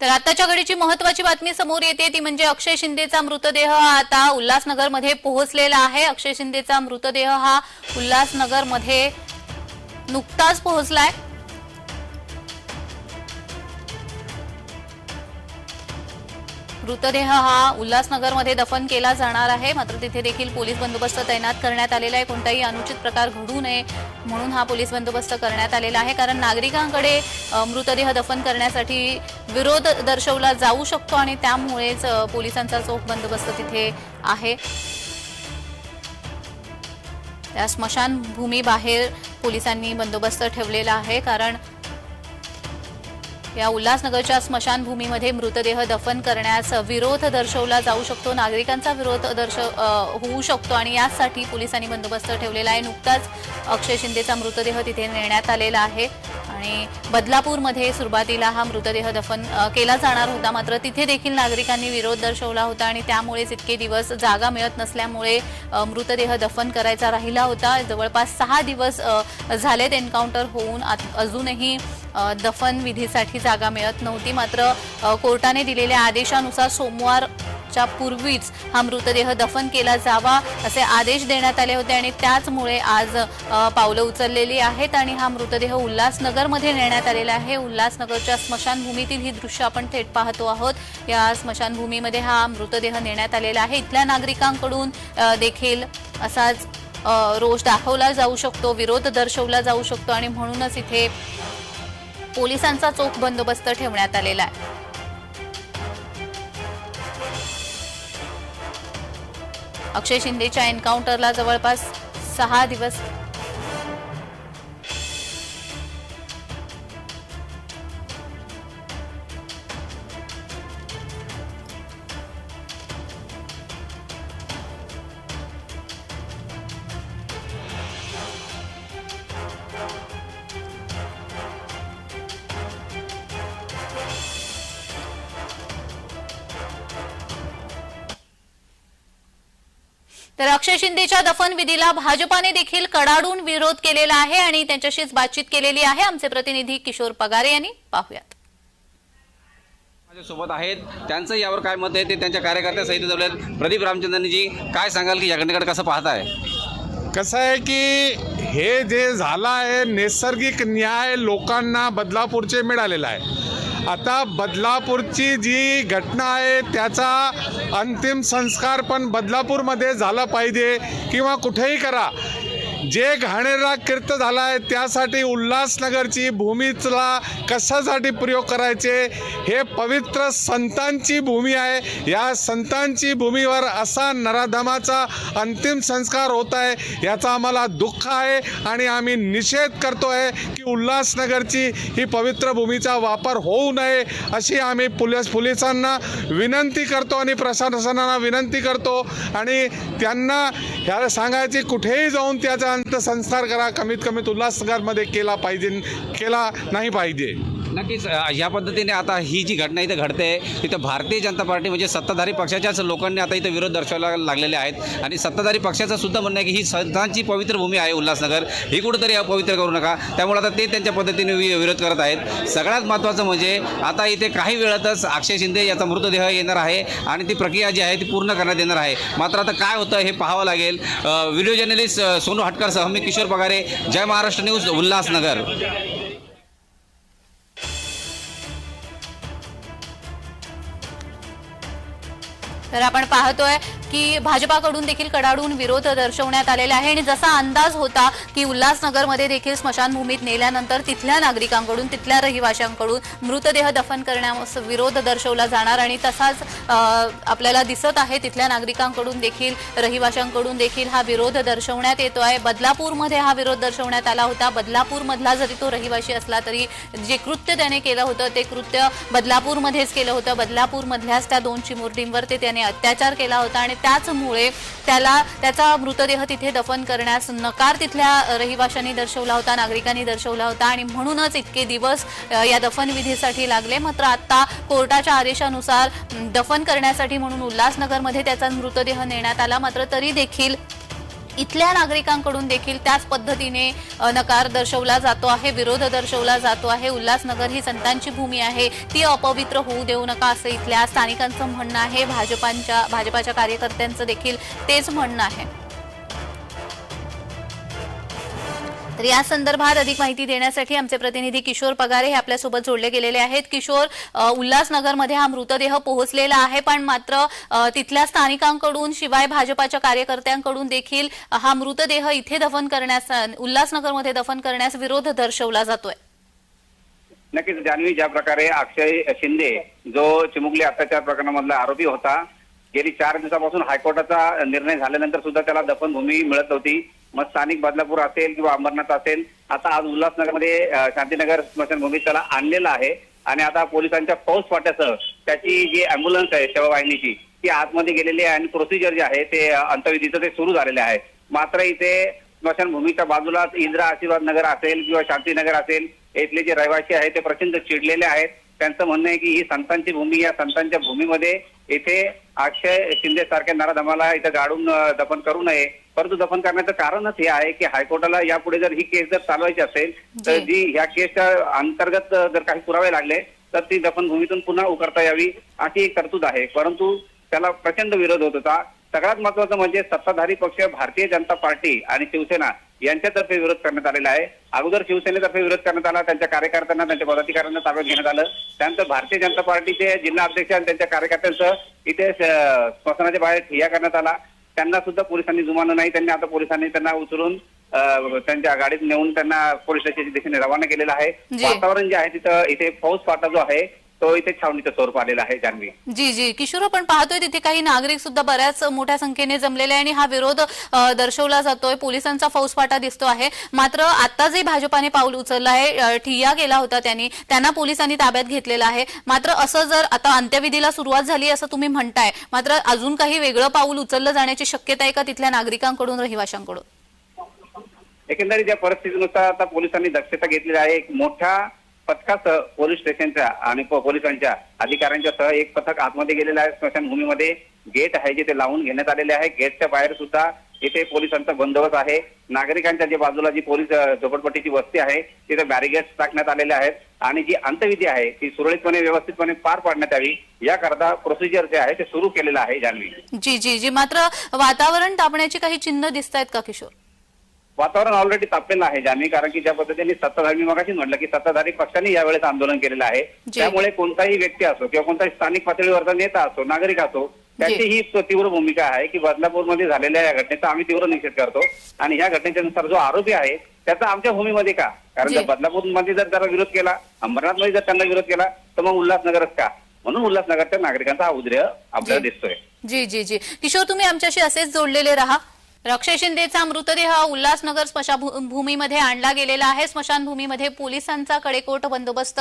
तर आताच्या घडीची महत्वाची बातमी समोर येते ती म्हणजे अक्षय शिंदेचा मृतदेह आता उल्हासनगरमध्ये पोहोचलेला आहे. अक्षय शिंदेचा मृतदेह हा उल्हासनगरमध्ये नुकताच पोहोचलाय. मृतदेह हा उल्हासनगरमध्ये दफन केला जाणार आहे. मात्र तिथे देखील पोलीस बंदोबस्त तैनात करण्यात आलेला आहे. कोणताही अनुचित प्रकार घडू नये म्हणून हा पोलीस बंदोबस्त करण्यात आलेला आहे. कारण नागरिकांकडे मृतदेह दफन करण्यासाठी विरोध दर्शवला जाऊ शकतो आणि त्यामुळेच पोलिसांचा चोख बंदोबस्त तिथे आहे. त्या स्मशानभूमीबाहेर पोलिसांनी बंदोबस्त ठेवलेला आहे. कारण या उल्हासनगरच्या स्मशानभूमीमध्ये मृतदेह दफन करण्यास विरोध दर्शवला जाऊ शकतो. नागरिकांचा विरोध दर्शव होऊ शकतो आणि याचसाठी पोलिसांनी बंदोबस्त ठेवलेला आहे. नुकताच अक्षय शिंदेचा मृतदेह तिथे नेण्यात आलेला आहे. आणि बदलापूरमध्ये सुरुवातीला हा मृतदेह दफन केला जाणार होता. मात्र तिथे देखील नागरिकांनी विरोध दर्शवला होता आणि त्यामुळेच इतके दिवस जागा मिळत नसल्यामुळे मृतदेह दफन करायचा राहिला होता. जवळपास सहा दिवस झालेत एन्काउंटर होऊन. आत- अजूनही दफन विधीसाठी जागा मिळत नव्हती. मात्र कोर्टाने दिलेल्या आदेशानुसार सोमवार सोमवारच्या पूर्वीच हा मृतदेह दफन केला जावा असे आदेश देण्यात आले होते आणि त्याचमुळे आज पावलं उचललेली आहेत आणि हा मृतदेह उल्हासनगरमध्ये नेण्यात आलेला आहे. उल्हासनगरच्या स्मशानभूमीतील ही दृश्य आपण थेट पाहतो आहोत. या स्मशानभूमीमध्ये हा मृतदेह नेण्यात आलेला आहे. इथल्या नागरिकांकडून देखील असाच रोष दाखवला जाऊ शकतो विरोध दर्शवला जाऊ शकतो आणि म्हणूनच इथे पोलिसांचा चोख बंदोबस्त ठेवण्यात आलेला आहे. अक्षय शिंदेच्या एन्काउंटरला जवळपास सहा दिवस तर अक्षय शिंदेच्या दफन विधीला भाजपाने देखील कडाडून विरोध केलेला आहे आणि त्यांच्याशीच बातचीत केलेली आहे. आमचे प्रतिनिधी किशोर पगारे यांनी पाहुयात. माझ्यासोबत आहेत. त्यांचं यावर काय मत आहे ते त्यांच्या कार्यकर्त्यासहित जवळ प्रदीप रामचंद्रनजी काय सांगाल की या घटनेकडे कसं पाहताय? कसं आहे की हे जे झालं आहे नैसर्गिक न्याय लोकांना बदलापूरचे मिळालेला आहे. आता बदलापूरची जी घटना आहे त्याचा अंतिम संस्कार पण बदलापूरमध्ये झाला पाहिजे किंवा कुठेही करा. जे घाणेरा कीर्त झाला आहे त्यासाठी उल्हासनगरची भूमीला कशासाठी प्रयोग करायचे? हे पवित्र संतांची भूमी आहे. या संतांची भूमीवर असा नराधमाचा अंतिम संस्कार होत आहे याचा आम्हाला दुःख आहे आणि आम्ही निषेध करतो आहे की उल्हासनगरची ही पवित्र भूमीचा वापर होऊ नये अशी आम्ही पोलीस पोलिसांना विनंती करतो आणि प्रशासनाला विनंती करतो. आणि त्यांना ह्या सांगायची कुठेही जाऊन त्याचा अंत्यसंस्कार करा कमीत कमीत उल्हासनगरमध्ये केला पाहिजे केला नाही पाहिजे. नक्कीच या पद्धतीने आता ही जी घटना इथं घडते तिथं भारतीय जनता पार्टी म्हणजे सत्ताधारी पक्षाच्याच लोकांनी आता इथं विरोध दर्शवायला लागलेले आहेत. आणि सत्ताधारी पक्षाचं सुद्धा म्हणणं आहे की ही संतांची पवित्र भूमी आहे उल्हासनगर. ही कुठंतरी अपवित्र करू नका. त्यामुळे आता ते त्यांच्या पद्धतीने वि- विरोध करत आहेत. सगळ्यात महत्त्वाचं म्हणजे आता इथे काही वेळातच अक्षय शिंदे याचा मृतदेह येणार आहे आणि ती प्रक्रिया जी आहे ती पूर्ण करण्यात येणार आहे. मात्र आता काय होतं हे पाहावं लागेल. व्हिडिओ जर्नलिस्ट सोनू हटकरसह मी किशोर पगारे जय महाराष्ट्र न्यूज उल्हासनगर. तर आपण पाहतोय की भाजपाकडून देखील कडाडून विरोध दर्शवण्यात आलेला आहे. आणि जसा अंदाज होता की उल्हासनगरमध्ये देखील स्मशानभूमीत नेल्यानंतर तिथल्या नागरिकांकडून तिथल्या रहिवाशांकडून मृतदेह दफन करण्यास विरोध दर्शवला जाणार आणि तसाच आपल्याला दिसत आहे तिथल्या नागरिकांकडून देखील रहिवाशांकडून देखील हा विरोध दर्शवण्यात येतो आहे. बदलापूरमध्ये हा विरोध दर्शवण्यात आला होता. बदलापूरमधला जरी तो रहिवाशी असला तरी जे कृत्य त्याने केलं होतं ते कृत्य बदलापूरमध्येच केलं होतं. बदलापूरमधल्याच त्या दोन चिमुरडींवर ते त्याने अत्याचार केला होता आणि त्याचमुळे त्याला त्याचा मृतदेह तिथे दफन करण्यास नकार तिथल्या रहिवाशांनी दर्शवला होता नागरिकांनी दर्शवला होता आणि म्हणूनच इतके दिवस या दफनविधीसाठी लागले. मात्र आता कोर्टाच्या आदेशानुसार दफन करण्यासाठी म्हणून उल्हासनगरमध्ये त्याचा मृतदेह नेण्यात आला. मात्र तरी देखील इथल्या नागरिकांकडून देखील त्याच पद्धतीने नकार दर्शवला जातो आहे विरोध दर्शवला जातो आहे. उल्हासनगर ही संतांची भूमी आहे. ती अपवित्र होऊ देऊ नका असं इथल्या स्थानिकांचं म्हणणं आहे. भाजपांच्या भाजपाच्या कार्यकर्त्यांचं देखील तेच म्हणणं आहे. तर या संदर्भात अधिक माहिती देण्यासाठी आमचे प्रतिनिधी किशोर पगारे हे आपल्यासोबत जोडले गेलेले आहेत. किशोर उल्हासनगरमध्ये हा मृतदेह पोहोचलेला आहे पण मात्र तिथल्या स्थानिकांकडून शिवाय भाजपाच्या कार्यकर्त्यांकडून देखील हा मृतदेह इथे दफन करण्यास उल्हासनगरमध्ये दफन करण्यास विरोध दर्शवला जातोय. नक्कीच जान्हवी ज्या प्रकारे अक्षय शिंदे जो चिमुकली अत्याचार प्रकरणामधला आरोपी होता गेली चार दिवसापासून हायकोर्टाचा निर्णय झाल्यानंतर सुद्धा त्याला दफनभूमी मिळत होती मग स्थानिक बदलापूर असेल किंवा अंबरनाथ असेल आता आज उल्हासनगरमध्ये शांतीनगर स्मशानभूमीत त्याला आणलेलं आहे. आणि आता पोलिसांच्या फौज फाट्यासह त्याची जी अँब्युलन्स आहे सेवावाहिनीची ती आतमध्ये गेलेली आहे आणि प्रोसिजर जे आहे ते अंतर्विधीचं ते सुरू झालेले आहे. मात्र इथे स्मशानभूमीच्या बाजूलाच इंदिरा आशीर्वाद नगर असेल किंवा शांतीनगर असेल इथले जे रहिवासी आहेत ते प्रचंड चिडलेले आहेत. त्यांचं म्हणणं आहे की ही संतांची भूमी या संतांच्या भूमीमध्ये इथे अक्षय शिंदे सारख्या नराधमाला इथं गाडून दफन करू नये. परंतु दफन करण्याचं कारणच हे आहे की हायकोर्टाला यापुढे जर ही केस जर चालवायची असेल तर जी. ह्या केसच्या अंतर्गत जर काही पुरावे लागले तर ती दफनभूमीतून पुन्हा उकरता यावी अशी एक तरतूद आहे. परंतु त्याला प्रचंड विरोध होत होता. सगळ्यात महत्वाचं म्हणजे सत्ताधारी पक्ष भारतीय जनता पार्टी आणि शिवसेना यांच्यातर्फे विरोध करण्यात आलेला आहे. अगोदर शिवसेनेतर्फे विरोध करण्यात आला त्यांच्या कार्यकर्त्यांना त्यांच्या पदाधिकाऱ्यांना ताब्यात घेण्यात आलं. त्यानंतर भारतीय जनता पार्टीचे जिल्हा अध्यक्ष आणि त्यांच्या कार्यकर्त्यांसह इथे स्मशानाच्या बाहेर ठिय्या करण्यात आला. त्यांना सुद्धा पोलिसांनी जुमानलं नाही त्यांनी आता पोलिसांनी त्यांना उचलून त्यांच्या गाडीत नेऊन त्यांना पोलीस स्टेशनच्या दिशेने रवाना केलेलं आहे. वातावरण जे आहे तिथं इथे फौज फाटा जो आहे तो इथे छावणीचं स्वरूप आलेला आहे जान्हवी. जी जी. किशोर आपण पाहतोय तिथे काही नागरिक सुद्धा बऱ्याच मोठ्या संख्येने जमलेले आहे आणि हा विरोध दर्शवला जातोय. पोलिसांचा फौजफाटा दिसतो आहे. मात्र आता जे भाजपाने पाऊल उचललं आहे ठिय्या गेला होता त्यांनी. त्यांना पोलिसांनी ताब्यात घेतलेलं आहे. मात्र असं जर आता अंत्यविधीला सुरुवात झाली असं तुम्ही म्हणताय मात्र अजून काही वेगळं पाऊल उचललं जाण्याची शक्यता आहे का तिथल्या नागरिकांकडून रहिवाशांकडून? एकंदरीत या परिस्थितीनुसार आता पोलिसांनी दक्षता घेतलेली आहे. एक मोठ्या पथकासह पोलीस स्टेशनच्या आणि पोलिसांच्या अधिकाऱ्यांच्या सह एक पथक आतमध्ये गेलेलं आहे. स्मशानभूमीमध्ये गेट आहे जिथे लावून घेण्यात आलेले आहे. गेटच्या बाहेर सुद्धा इथे पोलिसांचा बंदोबस्त आहे. नागरिकांच्या जे बाजूला जी पोलीस झोपडपट्टीची वस्ती आहे तिथे बॅरिगेड्स टाकण्यात आलेले आहेत. आणि जी अंतविधी आहे ती सुरळीतपणे व्यवस्थितपणे पार पाडण्यात यावी. याकरता प्रोसिजर जे आहे ते सुरू केलेलं आहे जान्हवी. जी जी जी. मात्र वातावरण तापण्याची काही चिन्ह दिसत आहेत का किशोर? वातावरण ऑलरेडी तापलेलं आहे जान्हवी कारण की ज्या पद्धतीने सत्ताधारी मगाशी म्हटलं की सत्ताधारी पक्षाने यावेळेस आंदोलन केलेलं आहे. त्यामुळे कोणताही व्यक्ती असो किंवा कोणताही स्थानिक पातळीवरचा नेता असो नागरिक असो त्याची ही तीव्र भूमिका आहे की बदलापूरमध्ये झालेल्या या घटनेचा आम्ही तीव्र निषेध करतो. आणि या घटनेच्या नुसार जो आरोपी आहे त्याचा आमच्या भूमीमध्ये का? कारण. जर बदलापूरमध्ये जर त्याला विरोध केला अंबरनाथमध्ये जर त्यांना विरोध केला तर मग उल्हासनगरच का? म्हणून उल्हासनगरच्या नागरिकांचा हा उद्रेक आपल्याला. दिसतोय. जी जी जी. किशोर तुम्ही आमच्याशी असेच जोडलेले राहा. अक्षय शिंदेचा मृतदेह उल्हासनगर स्मशानभूमीमध्ये आणला गेलेला आहे. स्मशानभूमीमध्ये पोलिसांचा कडेकोट बंदोबस्त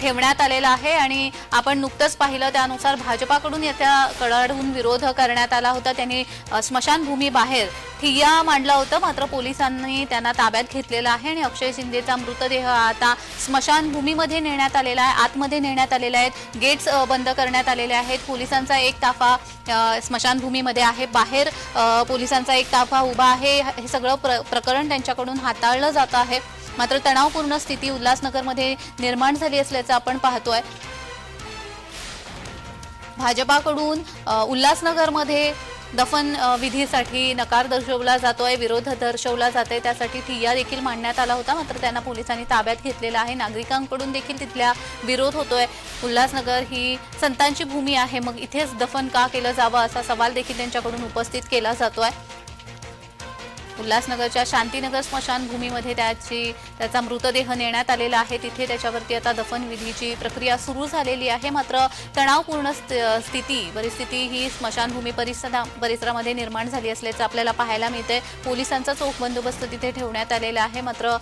ठेवण्यात आलेला आहे आणि आपण नुकतंच पाहिलं त्यानुसार भाजपाकडून याचा कडाडून विरोध करण्यात आला होता. त्यांनी स्मशानभूमी बाहेर ठिय्या मांडला होता. मात्र पोलिसांनी त्यांना ताब्यात घेतलेला आहे आणि अक्षय शिंदेचा मृतदेह आता स्मशानभूमीमध्ये नेण्यात आलेला आहे. आतमध्ये नेण्यात आलेला आहेत. गेट्स बंद करण्यात आलेले आहेत. पोलिसांचा एक ताफा स्मशानभूमीमध्ये आहे. बाहेर पोलिसांचा एक ताफा उभा आहे. हे सगळं प्र प्रकरण त्यांच्याकडून हाताळलं जात आहे. मात्र तणावपूर्ण स्थिती उल्हासनगरमध्ये निर्माण झाली असल्याचं आपण पाहतोय. भाजपाकडून उल्हासनगरमध्ये दफन विधीसाठी नकार दर्शवला जातोय विरोध दर्शवला जातोय. त्यासाठी ठिय्या देखील मांडण्यात आला होता. मात्र त्यांना पोलिसांनी ताब्यात घेतलेला आहे. नागरिकांकडून देखील तिथल्या विरोध होतोय. उल्हासनगर ही संतांची भूमी आहे. मग इथेच दफन का केलं जावं? असा सवाल देखील त्यांच्याकडून उपस्थित केला जातोय. उल्हासनगरच्या शांतीनगर स्मशानभूमीमध्ये त्याची त्याचा मृतदेह नेण्यात आलेला आहे. तिथे त्याच्यावरती आता दफनविधीची प्रक्रिया सुरू झालेली आहे. मात्र तणावपूर्ण स्थिती परिस्थिती ही स्मशानभूमी परिसरा परिसरामध्ये निर्माण झाली असल्याचं आपल्याला पाहायला मिळतंय. पोलिसांचा चोख बंदोबस्त तिथे ठेवण्यात आलेला आहे. मात्र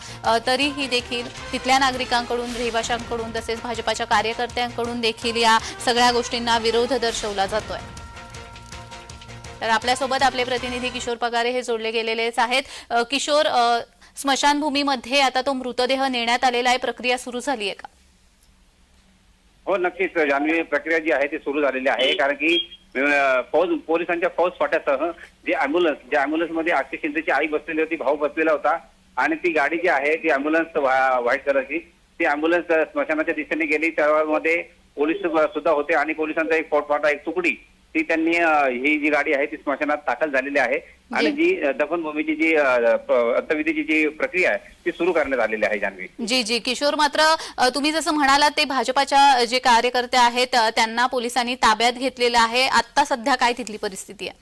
तरीही देखील तिथल्या नागरिकांकडून रहिवाशांकडून तसेच भाजपाच्या कार्यकर्त्यांकडून देखील या सगळ्या गोष्टींना विरोध दर्शवला जातोय. तर आपल्यासोबत आपले प्रतिनिधी किशोर पगारे हे जोडले गेलेलेच आहेत. किशोर स्मशानभूमीमध्ये आता तो मृतदेह नेण्यात आलेला आहे. प्रक्रिया सुरू झाली आहे का? हो नक्कीच. जान्हवी प्रक्रिया जी आहे ती सुरू झालेली आहे. कारण की फौज पोलिसांच्या फौज फाट्यासह जे अँब्युलन्स ज्या अँब्युलन्समध्ये अक्षय शिंदेची आई बसलेली होती भाऊ बसलेला होता आणि ती गाडी जी आहे ती अँब्युलन्स व्हाईट कलरची ती अँब्युलन्स स्मशानाच्या दिशेने गेली. त्यामध्ये पोलीस सुद्धा होते आणि पोलिसांचा एक फोटफाटा एक तुकडी ती त्यांनी ही जी गाडी आहे ती स्मशानात दाखल झालेली आहे. आणि जी दफनभूमीची जी अं, प- अंत्यविधीची जी प्रक्रिया आहे ती सुरू करण्यात आलेली आहे जान्हवी. जी जी. किशोर मात्र तुम्ही जसं म्हणालात ते भाजपाच्या जे कार्यकर्ते आहेत त्यांना पोलिसांनी ताब्यात घेतलेलं आहे. आता सध्या काय तिथली परिस्थिती आहे?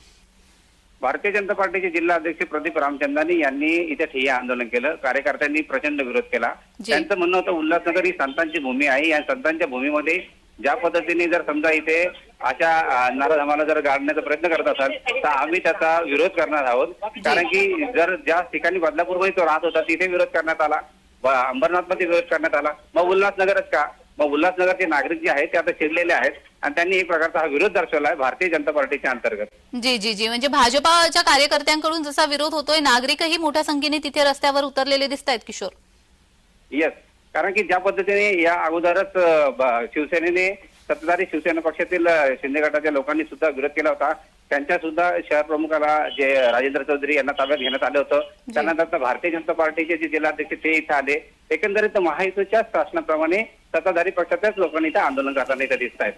भारतीय जनता पार्टीचे जिल्हा अध्यक्ष प्रदीप रामचंदानी यांनी इथे ठिय्या आंदोलन केलं. कार्यकर्त्यांनी प्रचंड विरोध केला. त्यांचं म्हणणं होतं उल्हासनगर ही संतांची भूमी आहे. या संतांच्या भूमीमध्ये ज्या पद्धतीने जर समजा इथे अशा अं, नराधमाला जर गाडण्याचा प्रयत्न करत असाल तर आम्ही त्याचा विरोध करणार आहोत. कारण की जर ज्या ठिकाणी बदलापूरमध्ये तो राहत होता तिथे विरोध करण्यात आला. अंबरनाथमध्ये विरोध करण्यात आला. मग उल्हासनगरच का? मग उल्हासनगरचे नागरिक जे आहेत ते आता शिरलेले आहेत. आणि त्यांनी एक प्रकारचा हा विरोध दर्शवला आहे भारतीय जनता पार्टीच्या अंतर्गत. जी जी जी. म्हणजे भाजपाच्या कार्यकर्त्यांकडून जसा विरोध होतोय नागरिकही मोठ्या संख्येने तिथे रस्त्यावर उतरलेले दिसत आहेत किशोर. येस कारण की ज्या पद्धतीने या अगोदरच शिवसेनेने सत्ताधारी शिवसेना पक्षातील शिंदे गटाच्या लोकांनी सुद्धा विरोध केला होता. त्यांच्या सुद्धा शहर प्रमुखाला जे राजेंद्र चौधरी यांना ताब्यात घेण्यात आलं होतं. त्यानंतर भारतीय जनता पार्टीचे जे जिल्हाध्यक्ष ते इथं आले. एकंदरीत महायुतीच्या शासनाप्रमाणे सत्ताधारी पक्षाच्याच लोकांनी इथं आंदोलन करताना इथं दिसत आहेत.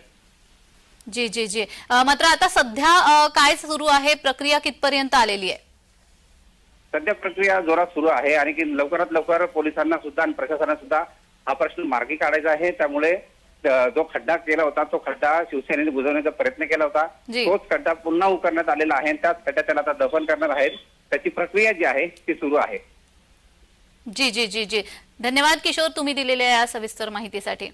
जी जी जी. मात्र आता सध्या काय सुरू आहे? प्रक्रिया कितपर्यंत आलेली आहे? सध्या प्रक्रिया जोरात सुरू आहे. आणि लवकरात लवकर पोलिसांना सुद्धा आणि प्रशासनाला सुद्धा हा प्रश्न मार्गी काढायचा आहे. त्यामुळे जो खड्डा केला होता तो खड्डा शिवसेनेने बुजवण्याचा प्रयत्न केला होता. तोच खड्डा पुन्हा उकरण्यात आलेला आहे त्याच खड्ड्यात त्याला आता दफन करणार आहेत. त्याची प्रक्रिया जी आहे ती सुरू आहे. जी जी जी जी. धन्यवाद किशोर तुम्ही दिलेल्या या सविस्तर माहितीसाठी.